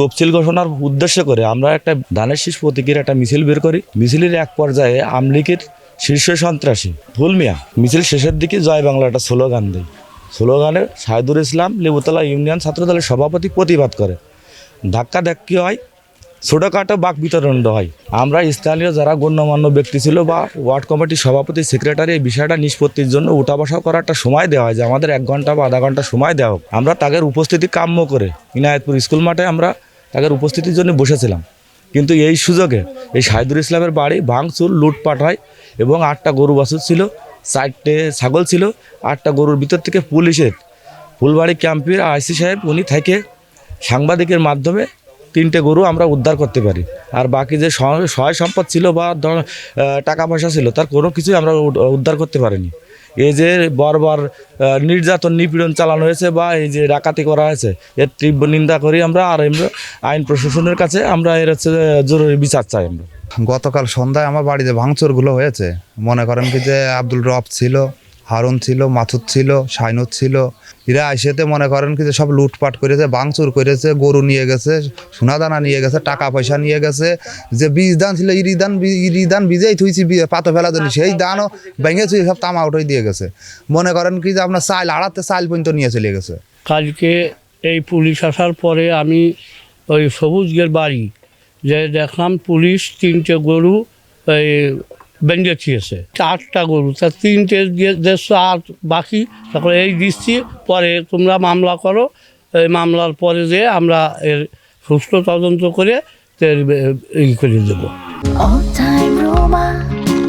তফসিল ঘোষণার উদ্দেশ্য করে আমরা একটা ধানের শীষ প্রতীকের একটা মিছিল বের করি। মিছিলের এক পর্যায়ে আমলিকের শীর্ষ সন্ত্রাসী ফুল মিয়া মিছিল শেষের দিকে জয় বাংলা একটা স্লোগান দেয়। স্লোগানে সাহেদুর ইসলাম লেবুতলা ইউনিয়ন ছাত্রদলের সভাপতি প্রতিবাদ করে। ধাক্কা ধাক্কি হয়, ছোটোখাটো বাক বিতরণ হয়। আমরা স্থানীয় যারা গণ্যমান্য ব্যক্তি ছিল বা ওয়ার্ড কমিটির সভাপতি, সেক্রেটারি, এই বিষয়টা নিষ্পত্তির জন্য উঠা বসা করার একটা সময় দেওয়া হয় যে আমাদের এক ঘণ্টা বা আধা ঘণ্টা সময় দেওয়া হোক। আমরা তাদের উপস্থিতি কাম্য করে। ইনায়তপুর স্কুল মাঠে আমরা তাদের উপস্থিতির জন্য বসেছিলাম। কিন্তু এই সুযোগে এই শাহিদুল ইসলামের বাড়ি ভাঙচুর, লুটপাট হয় এবং আটটা গরু বাছুর ছিল, চারটে ছাগল ছিল, আটটা গরুর ভিতর থেকে পুলিশের ফুলবাড়ি ক্যাম্পের আইসি সাহেব, উনি থেকে সাংবাদিকের মাধ্যমে তিনটে গরু আমরা উদ্ধার করতে পারি। আর বাকি যে সহ- সহায় সম্পদ ছিল বা টাকা পয়সা ছিল, তার কোনো কিছুই আমরা উদ্ধার করতে পারিনি। এই যে বারবার নির্যাতন, নিপীড়ন চালানো হয়েছে বা এই যে ডাকাতি করা হয়েছে, এর তীব্র নিন্দা করি আমরা আর আমরা আইন প্রশাসনের কাছে আমরা এর হচ্ছে জরুরি বিচার চাই আমরা। গতকাল সন্ধ্যায় আমার বাড়িতে ভাঙচুরগুলো হয়েছে। মনে করেন কি যে আব্দুল রব ছিল হারুন ছিল, মাথুর ছিল সাইনুর ছিল। এরা আইসেতে মনে করেন কি যে সব লুটপাট করেছে বাংচুর করেছে, গরু নিয়ে গেছে, সোনাদানা নিয়ে গেছে, টাকা পয়সা নিয়ে গেছে। যে বীজ দান ছিল, ইরি দান ইরি দান বীজেই থুইছি পাতো ফেলা জন্য সেই দানও ভেঙে চুই সব তামা উঠে দিয়ে গেছে। মনে করেন কি যে আপনার চাইল আড়াতে চাইল পর্যন্ত নিয়ে চলে গেছে। কালকে এই পুলিশ আসার পরে আমি ওই সবুজগের বাড়ি যে দেখলাম পুলিশ তিনটে গরু, এই বেঁধে ছিয়েছে চারটা গরু তা তিনটে দেড়শো আট বাকি তারপরে এই দিচ্ছি পরে তোমরা মামলা করো এই মামলার পরে যে আমরা এর সুস্থ তদন্ত করে ই করে দেবো All time Roma,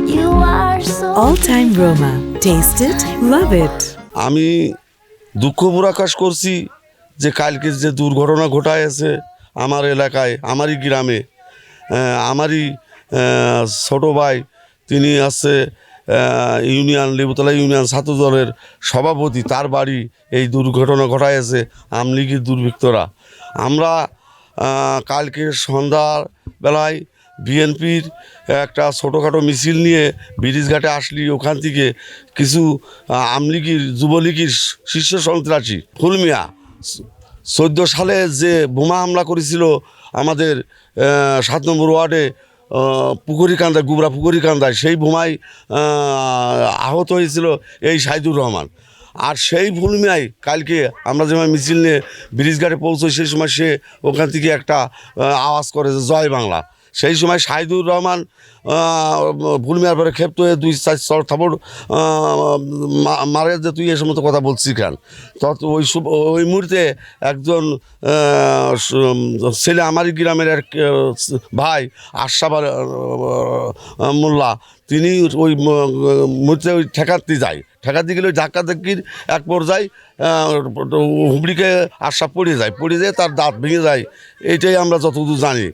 you are so All Time Roma. Taste it, love it. আমি দুঃখ প্রকাশ করছি যে কালকে যে দুর্ঘটনা ঘটায়ছে আমার এলাকায় আমারই গ্রামে আমারই ছোট ভাই তিনি আছে ইউনিয়ন লেবুতলা ইউনিয়ন ছাত্র দলের সভাপতি। তার বাড়ি এই দুর্ঘটনা ঘটায়ছে আমলিগির দুর্বৃত্তরা। আমরা কালকে সন্ধ্যার বেলায় বিএনপির একটা ছোটোখাটো মিছিল নিয়ে ব্রিজঘাটে আসলি। ওখান থেকে কিছু আমলিগির, যুবলীগের শীর্ষ সন্ত্রাসী ফুলমিয়া চোদ্দ সালে যে বোমা হামলা করেছিল আমাদের সাত নম্বর ওয়ার্ডে আহ, পুকুরিকান্দায় গুবরা পুকুরি কান্দায় সেই বোমায় আহত হয়েছিল এই সাইদুর রহমান। আর সেই ভূমিয়ায় কালকে আমরা যেমন মিছিল নিয়ে ব্রিজঘাটে পৌঁছোই সেই সময় সে ওখান থেকে একটা আওয়াজ করে যে জয় বাংলা। সেই সময় শাহিদুর রহমান ভুলমিয়ার পরে ক্ষেপ্ত হয়ে দুই চার চর থাপড় মারে যে তুই এ সমস্ত কথা বলছিস কেন? তত ওই ওই মুহূর্তে একজন ছেলে আমারই গ্রামের এক ভাই আশাবার মোল্লা, তিনি ওই মুহূর্তে ওই ঠেকাতে যায়। ঠেকাতে গেলে ওই ধাক্কা ধাক্কির এক পর্যায়ে হুবড়িকে আশা পড়ে যায়। পড়ে যায় তার দাঁত ভেঙে যায়। এইটাই আমরা যতদূর জানি।